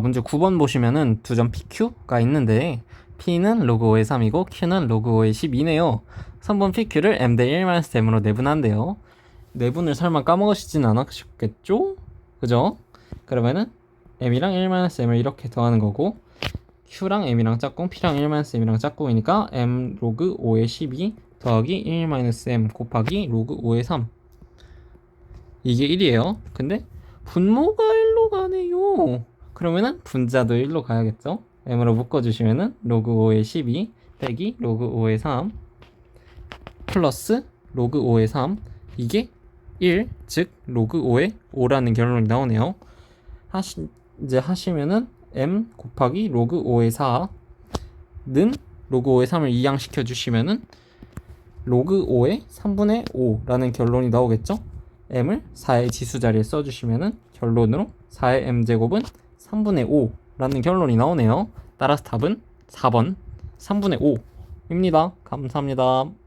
문제 9번 보시면은 두 점 PQ가 있는데 P는 로그 5의 3이고 Q는 로그 5의 12네요. 3번 PQ를 M 대 1-M으로 내분한대요. 내분을 설마 까먹으시진 않으셨겠죠? 그죠? 그러면은 M이랑 1-M을 이렇게 더하는 거고 Q랑 M이랑 짝꿍, P랑 1-M이랑 짝꿍이니까 M 로그 5의 12 더하기 1-M 곱하기 로그 5의 3 이게 1이에요. 근데 분모가 1로 가네요. 그러면은 분자도 1로 가야겠죠? m으로 묶어주시면은 로그 5의 12 빼기 로그 5의 3 플러스 로그 5의 3 이게 1, 즉 로그 5의 5라는 결론이 나오네요. 하시 이제 하시면은 m 곱하기 로그 5의 4는 로그 5의 3을 이항시켜 주시면은 로그 5의 3분의 5라는 결론이 나오겠죠? m을 4의 지수 자리에 써주시면은 결론으로 4의 m제곱은 3분의 5라는 결론이 나오네요. 따라서 답은 4번 3분의 5입니다. 감사합니다.